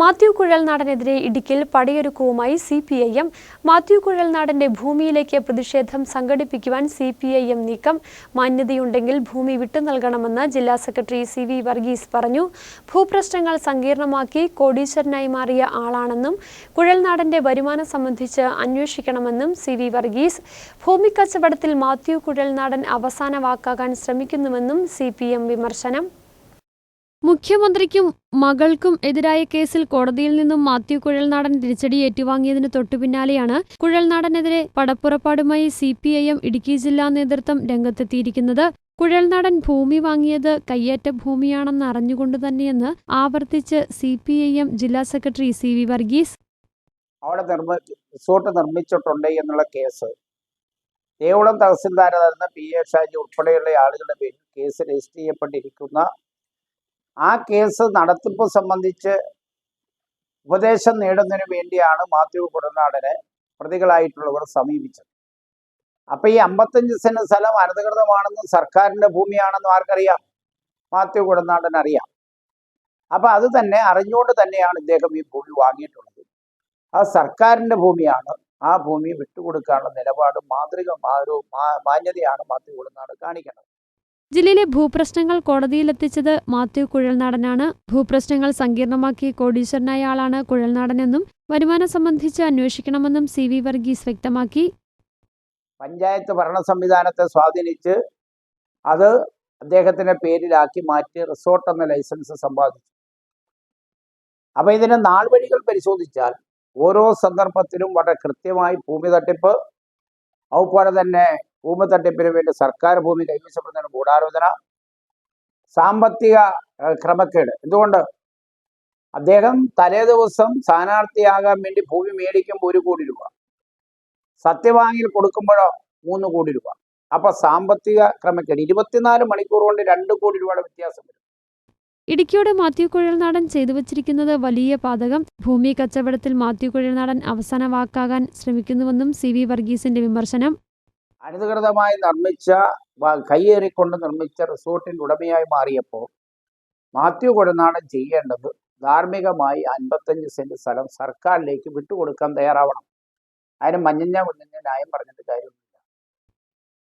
മാത്യു കുഴൽനാടനെതിരെ ഇടുക്കിയിൽ പടയൊരുക്കവുമായി C P I M. Mathew കുഴൽനാടന്റെ ഭൂമിയിലേക്ക് പ്രതിഷേധം സംഘടിപ്പിക്കുവാൻ സി പി ഐ എം നീക്കം. മാന്യതയുണ്ടെങ്കിൽ ഭൂമി വിട്ടു നൽകണമെന്ന് ജില്ലാ സെക്രട്ടറി സി വി വർഗീസ് പറഞ്ഞു. ഭൂപ്രശ്നങ്ങൾ സങ്കീർണമാക്കി കോടീശ്വരനായി മാറിയ ആളാണെന്നും കുഴൽനാടന്റെ വരുമാനം സംബന്ധിച്ച് അന്വേഷിക്കണമെന്നും സി വി വർഗീസ്. ഭൂമി കച്ചവടത്തിൽ മാത്യു കുഴൽനാടൻ അവസാന വാക്കാകാൻ ശ്രമിക്കുന്നുവെന്നും സി പി എം വിമർശനം. മുഖ്യമന്ത്രിക്കും മകൾക്കും എതിരായ കേസിൽ കോടതിയിൽ നിന്നും മാത്യു കുഴൽനാടൻ തിരിച്ചടി ഏറ്റുവാങ്ങിയതിന് തൊട്ടുപിന്നാലെയാണ് കുഴൽനാടനെതിരെ പടപ്പുറപ്പാടുമായി C P I M Idukki ജില്ലാ നേതൃത്വം രംഗത്തെത്തിയിരിക്കുന്നത്. കുഴൽനാടൻ ഭൂമി വാങ്ങിയത് കയ്യേറ്റ ഭൂമിയാണെന്ന് അറിഞ്ഞുകൊണ്ട് തന്നെയെന്ന് ആവർത്തിച്ച് സി പി ഐ എം ജില്ലാ സെക്രട്ടറി സി വി വർഗീസ്. അവിടെ റിസോർട്ട് എന്നുള്ള കേസ്. ദേവളം തഹസിൽദാരായിരുന്ന പി എ ഷാജി ഉൾപ്പെടെയുള്ള ആളുകളുടെ പേരിൽ കേസ് രജിസ്റ്റർ ചെയ്യപ്പെട്ടിരിക്കുന്ന ആ കേസ് നടത്തിപ്പ് സംബന്ധിച്ച് ഉപദേശം നേടുന്നതിന് വേണ്ടിയാണ് മാത്യു കുടനാടനെ പ്രതികളായിട്ടുള്ളവർ സമീപിച്ചത്. അപ്പൊ ഈ അമ്പത്തഞ്ച് സെന്റ് സ്ഥലം അനധികൃതമാണെന്നും സർക്കാരിന്റെ ഭൂമിയാണെന്നും ആർക്കറിയാം? മാത്യു കുടനാടൻ അറിയാം. അപ്പൊ അത് തന്നെ അറിഞ്ഞുകൊണ്ട് തന്നെയാണ് ഇദ്ദേഹം ഈ ഭൂമി വാങ്ങിയിട്ടുള്ളത്. ആ സർക്കാരിന്റെ ഭൂമിയാണ് ആ ഭൂമി വിട്ടുകൊടുക്കാനുള്ള നിലപാട് മാതൃക മാന്യതയാണ് മാത്യു കുടനാട് കാണിക്കുന്നത്. ജില്ലയിലെ ഭൂപ്രശ്നങ്ങൾ കോടതിയിലെത്തിച്ചത് മാത്യു കുഴൽനാടനാണ്. ഭൂപ്രശ്നങ്ങൾ സങ്കീർണമാക്കി കോടീശ്വരനായ ആളാണ് കുഴൽനാടനെന്നും വരുമാനം സംബന്ധിച്ച് അന്വേഷിക്കണമെന്നും സി വി വർഗീസ് വ്യക്തമാക്കി. പഞ്ചായത്ത് ഭരണ സംവിധാനത്തെ സ്വാധീനിച്ച് അത് അദ്ദേഹത്തിന്റെ പേരിലാക്കി മാറ്റി റിസോർട്ട് എന്ന ലൈസൻസ് സമ്പാദിച്ചു. അപ്പൊ ഇതിന് നാൾവഴികൾ പരിശോധിച്ചാൽ ഓരോ സന്ദർഭത്തിലും വളരെ കൃത്യമായി ഭൂമി തട്ടിപ്പ് അതുപോലെ തന്നെ ഭൂമി വേണ്ടി സർക്കാർ ഭൂമി കൈവശപ്പെടുന്നതിന് ഗൂഢാലോചന സാമ്പത്തിക ക്രമക്കേട്. എന്തുകൊണ്ട്? അദ്ദേഹം തലേ ദിവസം സ്ഥാനാർത്ഥിയാകാൻ വേണ്ടി ഭൂമി മേടിക്കുമ്പോൾ ഒരു കോടി രൂപ. സത്യവാങ്ങിയിൽ കൊടുക്കുമ്പോഴോ മൂന്ന് കോടി രൂപ. അപ്പൊ സാമ്പത്തിക ക്രമക്കേട്. ഇരുപത്തിനാല് മണിക്കൂർ കൊണ്ട് രണ്ട് കോടി രൂപയുടെ വ്യത്യാസം വരും. ഇടുക്കിയുടെ മാത്യു കുഴൽനാടൻ ചെയ്തു വച്ചിരിക്കുന്നത് വലിയ പാതകം. ഭൂമി കച്ചവടത്തിൽ മാത്യു കുഴൽനാടൻ അവസാന വാക്കാകാൻ ശ്രമിക്കുന്നുവെന്നും സി വി വർഗീസിന്റെ വിമർശനം. അനധികൃതമായി നിർമ്മിച്ച കയ്യേറിക്കൊണ്ട് നിർമ്മിച്ച റിസോർട്ടിന്റെ ഉടമയായി മാറിയപ്പോൾ മാത്യു കൊടനാടൻ ചെയ്യേണ്ടത് ധാർമ്മികമായി അൻപത്തഞ്ച് സെന്റ് സ്ഥലം സർക്കാരിലേക്ക് വിട്ടുകൊടുക്കാൻ തയ്യാറാവണം. അതിന് മഞ്ഞഞ്ഞ മുഞ്ഞഞ്ഞ ന്യായം പറഞ്ഞിട്ട് കാര്യമില്ല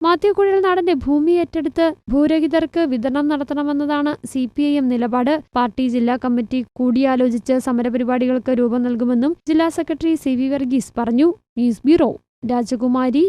മാത്യു കുഴൽനാടന്റെ ഭൂമി ഏറ്റെടുത്ത് ഭൂരഹിതർക്ക് വിതരണം നടത്തണമെന്നതാണ് സി പി ഐ എം നിലപാട്. പാർട്ടി ജില്ലാ കമ്മിറ്റി കൂടിയാലോചിച്ച് സമരപരിപാടികൾക്ക് രൂപം നൽകുമെന്നും ജില്ലാ സെക്രട്ടറി സി വി വർഗീസ് പറഞ്ഞു. ന്യൂസ് ബ്യൂറോ രാജകുമാരി.